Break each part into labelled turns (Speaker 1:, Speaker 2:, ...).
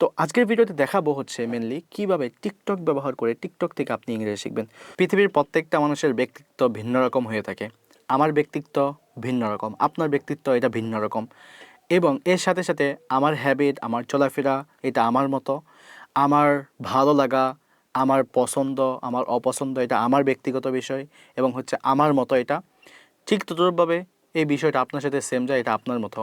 Speaker 1: তো আজকের ভিডিওতে দেখাবো হচ্ছে মেনলি কীভাবে টিকটক ব্যবহার করে টিকটক থেকে আপনি ইংরেজি শিখবেন। পৃথিবীর প্রত্যেকটা মানুষের ব্যক্তিত্ব ভিন্ন রকম হয়ে থাকে। আমার ব্যক্তিত্ব ভিন্ন রকম, আপনার ব্যক্তিত্ব এটা ভিন্ন রকম। এবং এর সাথে সাথে আমার হ্যাবিট আমার চলাফেরা এটা আমার মতো। আমার ভালো লাগা, আমার পছন্দ, আমার অপছন্দ এটা আমার ব্যক্তিগত বিষয় এবং হচ্ছে আমার মতো এটা। ঠিক ততভাবে এই বিষয়টা আপনার সাথে সেম যায়, এটা আপনার মতো।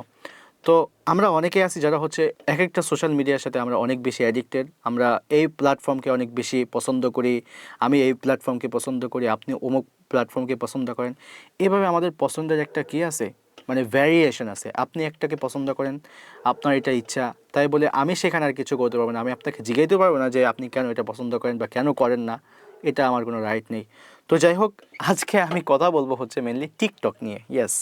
Speaker 1: তো আমরা অনেকে আছি যারা হচ্ছে এক একটা সোশ্যাল মিডিয়ার সাথে আমরা অনেক বেশি অ্যাডিক্টেড আমরা এই প্ল্যাটফর্মকে অনেক বেশি পছন্দ করি, আমি এই প্ল্যাটফর্মকে পছন্দ করি, আপনি অমুক প্ল্যাটফর্মকে পছন্দ করেন। এভাবে আমাদের পছন্দের একটা কি আছে? মানে ভ্যারিয়েশন আছে। আপনি একটাকে পছন্দ করেন, আপনার এটা ইচ্ছা, তাই বলে আমি সেখানে আর কিছু করতে পারব না। আমি আপনাকে জিগাইতে পারব না যে আপনি কেন এটা পছন্দ করেন বা কেন করেন না। এটা আমার কোনো রাইট নেই। তো যাই হোক, আজকে আমি কথা বলব হচ্ছে মেনলি টিকটক নিয়ে ইয়েস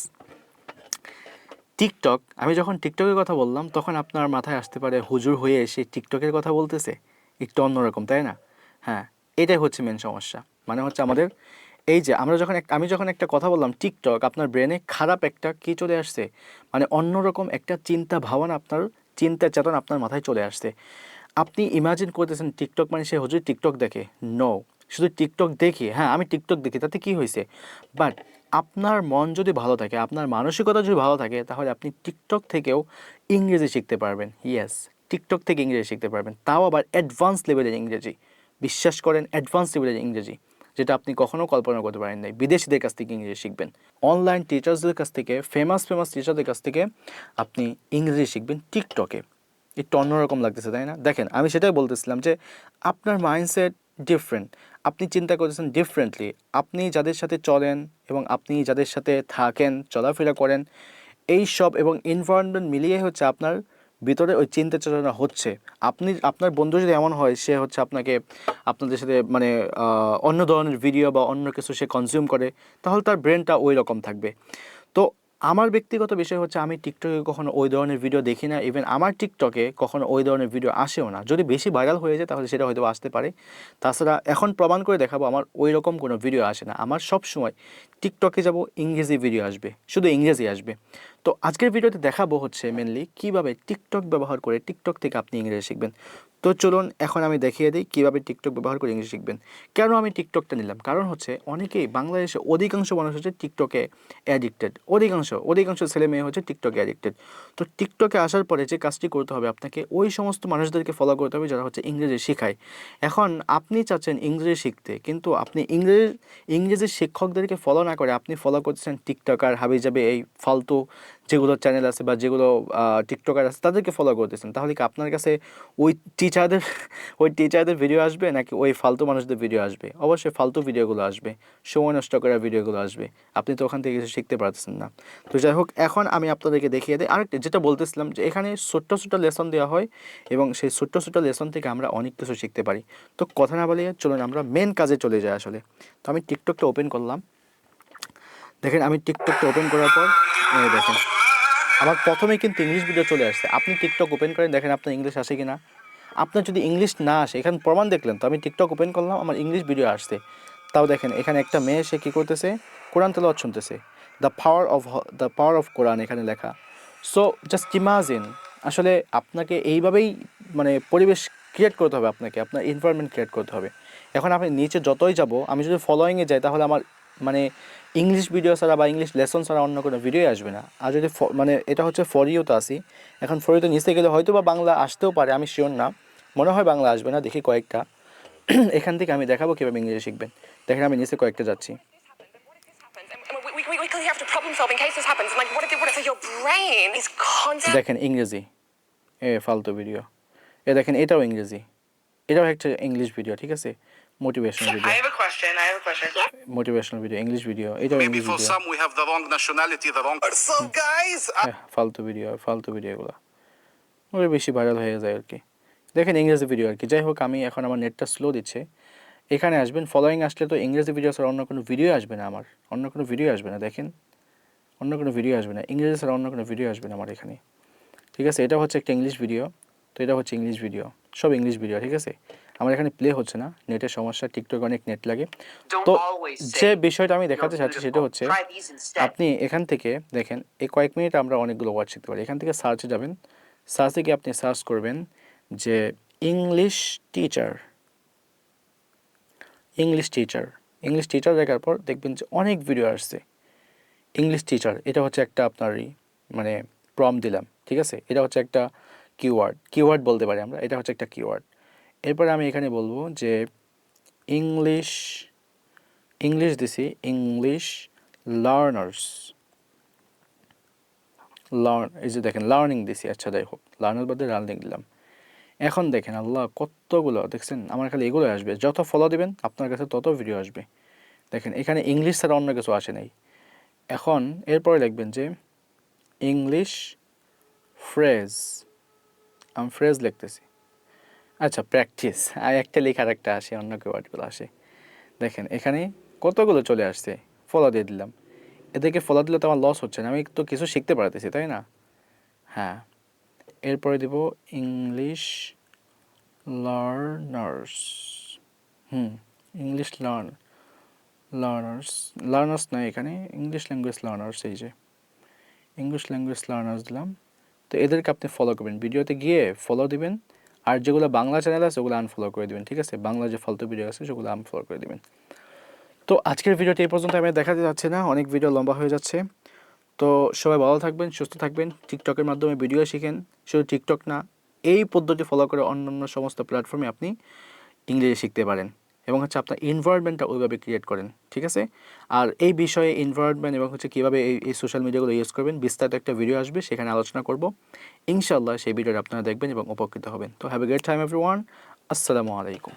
Speaker 1: টিকটক, আমি যখন টিকটকের কথা বললাম, তখন আপনার মাথায় আসতে পারে হুজুর হয়ে এসে টিকটকের কথা বলতেছে। একটু অন্যরকম, তাই না? হ্যাঁ এটাই হচ্ছে মেন সমস্যা। মানে হচ্ছে আমাদের এই যে আমরা যখন এক- আমি যখন একটা কথা বললাম, টিকটক আপনার ব্রেনে খারাপ একটা কি চলে আসছে? মানে অন্যরকম একটা চিন্তা ভাবনা আপনার, চিন্তা চেতনা আপনার মাথায় চলে আসছে। আপনি ইমাজিন করতেছেন টিকটক মানে সে হুজুর টিকটক দেখে। নো শুধু টিকটক দেখি। হ্যাঁ আমি টিকটক দেখি, তাতে কি হয়েছে? বাট আপনার মন যদি ভালো থাকে, আপনার মানসিকতা যদি ভালো থাকে, তাহলে আপনি টিকটক থেকেও ইংরেজি শিখতে পারবেন। ইয়েস টিকটক থেকে ইংরেজি শিখতে পারবেন। তাও আবার অ্যাডভান্স লেভেলের ইংরেজি। বিশ্বাস করেন অ্যাডভান্স লেভেলের ইংরেজি, যেটা আপনি কখনো কল্পনা করতে পারেন নাই। বিদেশিদের কাছ থেকে ইংরেজি শিখবেন। অনলাইন টিচার্সদের কাছ থেকে ফেমাস ফেমাস টিচারদের কাছ থেকে আপনি ইংরেজি শিখবেন টিকটকে। একটু অন্যরকম লাগতেছে, তাই না? দেখেন, আমি সেটাই বলতেছিলাম যে, আপনার মাইন্ডসেট ডিফারেন্ট আপনি চিন্তা করতেছেন ডিফারেন্টলি আপনি যাদের সাথে চলেন এবং আপনি যাদের সাথে থাকেন, চলাফেরা করেন এই সব এবং এনভায়রনমেন্ট মিলিয়ে হচ্ছে আপনার ভিতরে ওই চিন্তা চেতনা হচ্ছে। আপনি, আপনার বন্ধু যদি এমন হয়, সে হচ্ছে আপনাকে আপনাদের সাথে মানে অন্য ধরনের ভিডিও বা অন্য কিছু সে কনজিউম করে, তাহলে তার ব্রেনটা ওই রকম থাকবে। তো আমার ব্যক্তিগত বিষয় হচ্ছে আমি টিকটকে কখনো ওই ধরনের ভিডিও দেখি না। ইভেন আমার টিকটকে কখনো ওই ধরনের ভিডিও আসেও না। যদি বেশি ভাইরাল হয়ে যায়, তাহলে সেটা হয়তো আসতে পারে। তাছাড়া এখন প্রমাণ করে দেখাবো, আমার ওই রকম কোনো ভিডিও আসে না। আমার সব সময় টিকটকে যাব, ইংরেজি ভিডিও আসবে। শুধু ইংরেজি আসবে। তো আজকের ভিডিওতে দেখাবো হচ্ছে মেনলি কীভাবে টিকটক ব্যবহার করে টিকটক থেকে আপনি ইংরেজি শিখবেন। তো চলুন এখন আমি দেখিয়ে দিই কীভাবে টিকটক ব্যবহার করে ইংরেজি শিখবেন। কেন আমি টিকটকটা নিলাম? কারণ হচ্ছে অনেকেই বাংলাদেশে অধিকাংশ মানুষ হচ্ছে টিকটকে অ্যাডিক্টেড অধিকাংশ অধিকাংশ ছেলে মেয়ে হচ্ছে টিকটকে অ্যাডিক্টেড তো টিকটকে আসার পরে যে কাজটি করতে হবে আপনাকে ওই সমস্ত মানুষদেরকে ফলো করতে হবে যারা হচ্ছে ইংরেজি শেখায়। এখন আপনি চাচ্ছেন ইংরেজি শিখতে, কিন্তু আপনি ইংরেজি ইংরেজি শিক্ষকদেরকে ফলো না করে আপনি ফলো করতেছেন টিকটকার হাবি যাবে এই ফালতু যেগুলো চ্যানেল আছে বা যেগুলো টিকটকার আছে, তাদেরকে ফলো করতেছেন তাহলে কি আপনার কাছে ওই টিচারদের ওই টিচারদের ভিডিও আসবে নাকি ওই ফালতু মানুষদের ভিডিও আসবে? অবশ্যই ফালতু ভিডিওগুলো আসবে। সময় নষ্ট করা ভিডিওগুলো আসবে। আপনি তো ওখান থেকে কিছু শিখতে পারতেছেন না। তো যাই হোক, এখন আমি আপনাদেরকে দেখিয়ে দিই। আরেকটা যেটা বলতেছিলাম যে এখানে ছোট্ট ছোট্ট লেসন দেওয়া হয় এবং সেই ছোট্ট ছোট্ট লেসন থেকে আমরা অনেক কিছু শিখতে পারি। তো কথা না বলিয়ে চলুন আমরা মেন কাজে চলে যাই আসলে। তো আমি টিকটকটা ওপেন করলাম। দেখেন, আমি টিকটকটা ওপেন করার পর দেখেন, আমার প্রথমেই কিন্তু ইংলিশ ভিডিও চলে আসছে। আপনি টিকটক ওপেন করেন, দেখেন আপনার ইংলিশ আসে কি না আপনার যদি ইংলিশ না আসে, এখানে প্রমাণ দেখলেন তো, আমি টিকটক ওপেন করলাম, আমার ইংলিশ ভিডিও আসছে। তাও দেখেন, এখানে একটা মেয়ে, সে কী করতেছে? কোরআন তেলাওয়াত শুনতেছে। The power of the power of Quran এখানে লেখা। সো জাস্ট ইমাজিন আসলে আপনাকে এইভাবেই মানে পরিবেশ ক্রিয়েট করতে হবে আপনাকে, আপনার এনভায়রনমেন্ট ক্রিয়েট করতে হবে। এখন আপনি নিচে যতই যাব, আমি যদি ফলোয়িংয়ে যাই, তাহলে আমার মানে ইংলিশ ভিডিও ছাড়া বা ইংলিশ লেসন ছাড়া অন্য কোনো ভিডিও আসবে না। আর যদি মানে এটা হচ্ছে ফরিওতে আসি, এখন ফরিওতে নিচে গেলে হয়তো বা বাংলা আসতেও পারে, আমি শিওর না। মনে হয় বাংলা আসবে না, দেখি কয়েকটা। এখান থেকে আমি দেখাবো কীভাবে ইংরেজি শিখবেন। দেখেন আমি নিচে কয়েকটা যাচ্ছি। দেখেন ইংরেজি। এ, ফালতু ভিডিও এ, দেখেন এটাও ইংরেজি। এটাও একটা ইংলিশ ভিডিও ঠিক আছে? Motivational video
Speaker 2: I have a question. I have a question.
Speaker 1: Motivational video English video এটাও
Speaker 3: Maybe
Speaker 1: English
Speaker 3: for
Speaker 1: video
Speaker 3: some we have the wrong nationality, the wrong.
Speaker 2: What's up, guys?
Speaker 1: হ্যাঁ, ফালতু video ফালতু ভিডিওগুলো ওগুলো বেশি viral হয়ে যায় আর কি। দেখেন ইংরেজি ভিডিও আর কি। যাই হোক আমি এখন আমার নেটটা স্লো দিচ্ছে। এখানে আসবেন ফলোয়িং আসলে তো ইংরেজি ভিডিও ছাড়া অন্য কোনো ভিডিও আসবে না আমার। অন্য কোনো ভিডিও আসবে না দেখেন। অন্য কোনো ভিডিও আসবে না। ইংরেজি ছাড়া অন্য কোনো ভিডিও আসবে না আমার এখানে। ঠিক আছে? এটা হচ্ছে একটা ইংলিশ ভিডিও তো এটা হচ্ছে ইংলিশ ভিডিও সব ইংলিশ ভিডিও ঠিক আছে? আমার এখানে প্লে হচ্ছে না নেটের সমস্যা টিকটক অনেক নেট লাগে। তো যে বিষয়টা আমি দেখাতে চাচ্ছি সেটা হচ্ছে. আপনি এখান থেকে দেখেন এই কয়েক মিনিট আমরা অনেকগুলো ওয়ার্ড শিখতে পারি। এখান থেকে সার্চে যাবেন সার্চে গিয়ে আপনি সার্চ করবেন যে English teacher English teacher English teacher দেখার পর দেখবেন যে অনেক ভিডিও আসছে। ইংলিশ টিচার এটা হচ্ছে একটা আপনার মানে প্রম দিলাম ঠিক আছে? এটা হচ্ছে একটা কিওয়ার্ড কিওয়ার্ড বলতে পারি আমরা এটা হচ্ছে একটা কিওয়ার্ড এরপরে আমি এখানে বলব যে ইংলিশ ইংলিশ দিছি ইংলিশ লার্নার্স লার্ন এই যে দেখেন লার্নিং দিছি আচ্ছা হোক লার্নার বাদে লার্নিং দিলাম। এখন দেখেন, আল্লাহ কতগুলো, দেখছেন, আমার খালি এগুলো আসবে। যত ফলো দিবেন, আপনার কাছে তত ভিডিও আসবে। দেখেন, এখানে ইংলিশ ছাড়া অন্য কিছু আসে নাই। এখন এরপরে লিখবেন যে ইংলিশ ফ্রেজ আমি ফ্রেজ লিখতেছি। আচ্ছা প্র্যাকটিস আর একটা লেখার একটা আসে, অন্য কেউ ওয়ার্ডগুলো আসে। দেখেন, এখানে কতগুলো চলে আসছে? ফলো দিয়ে দিলাম। এদেরকে ফলো দিলে তো আমার লস হচ্ছে না। আমি তো কিছু শিখতে পারতেছি, তাই না? হ্যাঁ। এরপরে দেব English learners hmm English learn learners learners নয় এখানে ইংলিশ ল্যাঙ্গুয়েজ লার্নার্স এই যে। ইংলিশ ল্যাঙ্গুয়েজ লার্নার্স দিলাম। তো এদেরকে আপনি ফলো করবেন। ভিডিওতে গিয়ে ফলো দিবেন। আর যেগুলো বাংলা চ্যানেল আছে, ওগুলো আনফলো করে দেবেন, ঠিক আছে? বাংলা যে ফালতু ভিডিও আছে, সেগুলো আনফলো করে দেবেন। তো আজকের ভিডিওটি এই পর্যন্ত, আমি দেখাতে যাচ্ছি না, অনেক ভিডিও লম্বা হয়ে যাচ্ছে। তো সবাই ভালো থাকবেন, সুস্থ থাকবেন টিকটকের মাধ্যমে ভিডিও শিখেন, শুধু টিকটক না, এই পদ্ধতি ফলো করে অন্যান্য সমস্ত প্ল্যাটফর্মে আপনি ইংরেজি শিখতে পারেন। এবং হচ্ছে আপনার এনভায়রনমেন্টটা ওইভাবে ক্রিয়েট করেন, ঠিক আছে? আর এই বিষয়ে এনভায়রনমেন্ট এবং হচ্ছে কীভাবে এই এই সোশ্যাল মিডিয়াগুলো ইউজ করবেন, বিস্তারিত একটা ভিডিও আসবে, সেখানে আলোচনা করব। ইনশাল্লাহ সেই ভিডিওটা আপনারা দেখবেন এবং উপকৃত হবেন। তো have a great time everyone আসসালামু আলাইকুম।